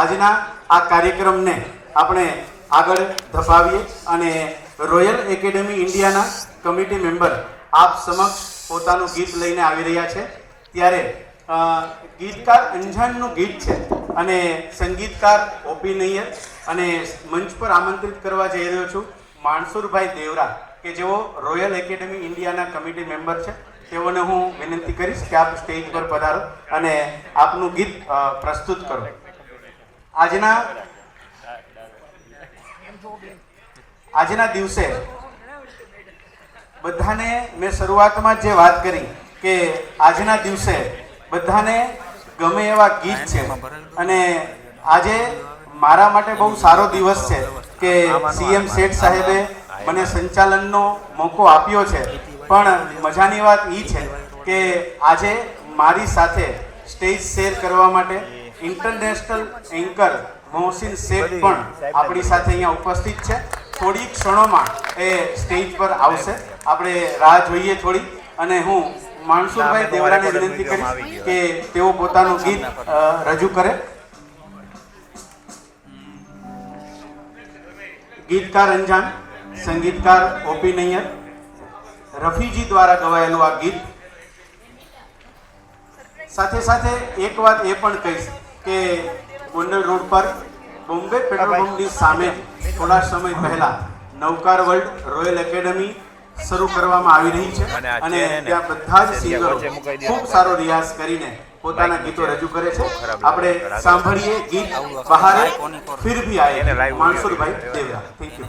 આજના આ કાર્યક્રમને આપણે આગળ ધપાવીએ અને રોયલ એકેડેમી ઇન્ડિયાના કમિટી મેમ્બર આપ સમક્ષ પોતાનું ગીત લઈને આવી રહ્યા છે. ત્યારે ગીતકાર અંજાનનું ગીત છે અને સંગીતકાર ઓપી નૈયર અને મંચ પર આમંત્રિત કરવા જઈ રહ્યો છું માણસુરભાઈ દેવરા, કે જેઓ રોયલ એકેડેમી ઇન્ડિયાના કમિટી મેમ્બર છે. તેઓને હું વિનંતી કરીશ કે આપ સ્ટેજ પર પધારો અને આપનું ગીત પ્રસ્તુત કરો. આજના આજના દિવસે બધાને મેં શરૂઆતમાં જે વાત કરી કે આજના દિવસે બધાને ગમે એવા ગીત છે. અને આજે મારા માટે બહુ સારો દિવસ છે કે સીએમ શેઠ સાહેબે મને સંચાલનનો મોકો આપ્યો છે. પણ મજાની વાત એ છે કે આજે મારી સાથે સ્ટેજ શેર કરવા માટે ઇન્ટરનેશનલ એન્કર મોહસિન શેખ પણ આપણી સાથે અહીંયા ઉપસ્થિત છે. થોડી ક્ષણોમાં એ સ્ટેજ પર આવશે. આપણે રાહ જોઈએ થોડી. અને હું માનસુરભાઈ દેવરાને વિનંતી કરીશ કે તેઓ પોતાનું ગીત રજૂ કરે. ગીતકાર અંજાન, સંગીતકાર ઓપી નૈયર, રફીજી દ્વારા ગવાયેલું આ ગીત. સાથે સાથે એક વાત એ પણ કહીશ. કે ગોંડલ રોડ પર બોમ્બે પેટ્રોલ પંપની સામે થોડા સમય પહેલા નવકાર વર્લ્ડ રોયલ એકેડમી શરૂ કરવામાં આવી રહી છે. અને ત્યાં બધા જ સિંગરો. ખૂબ સારો રિયાઝ કરીને પોતાના ગીતો રજૂ કરે છે. આપણે સાંભળીએ ગીત બહારે ફિર ભી આયે. માનસુરભાઈ દેવરા થેન્ક યુ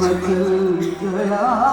बदल गया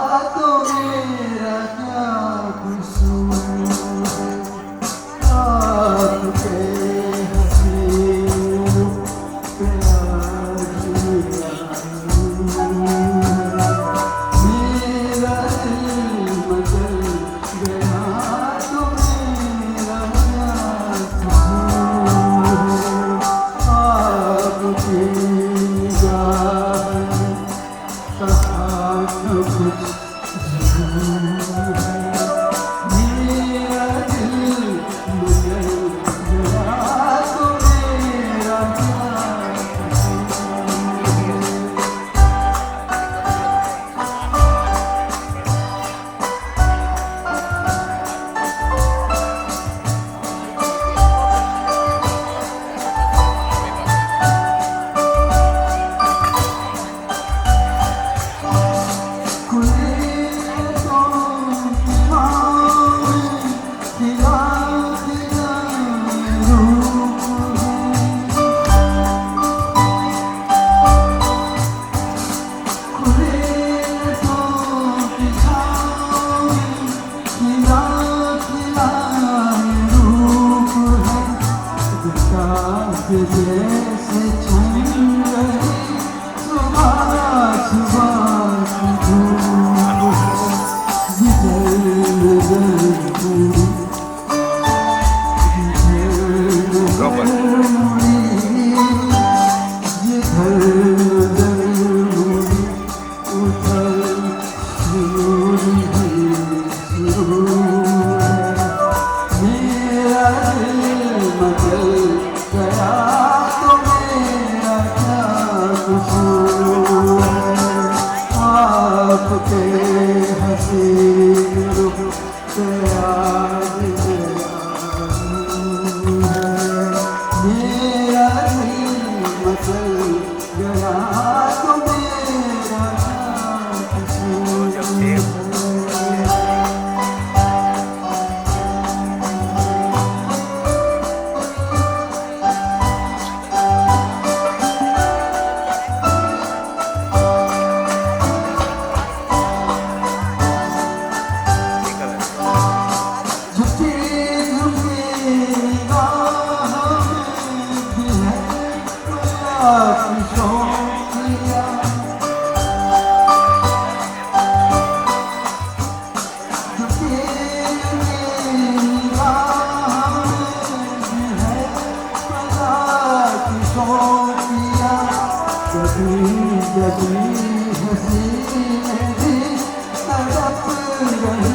जबी हसी में तड़प रही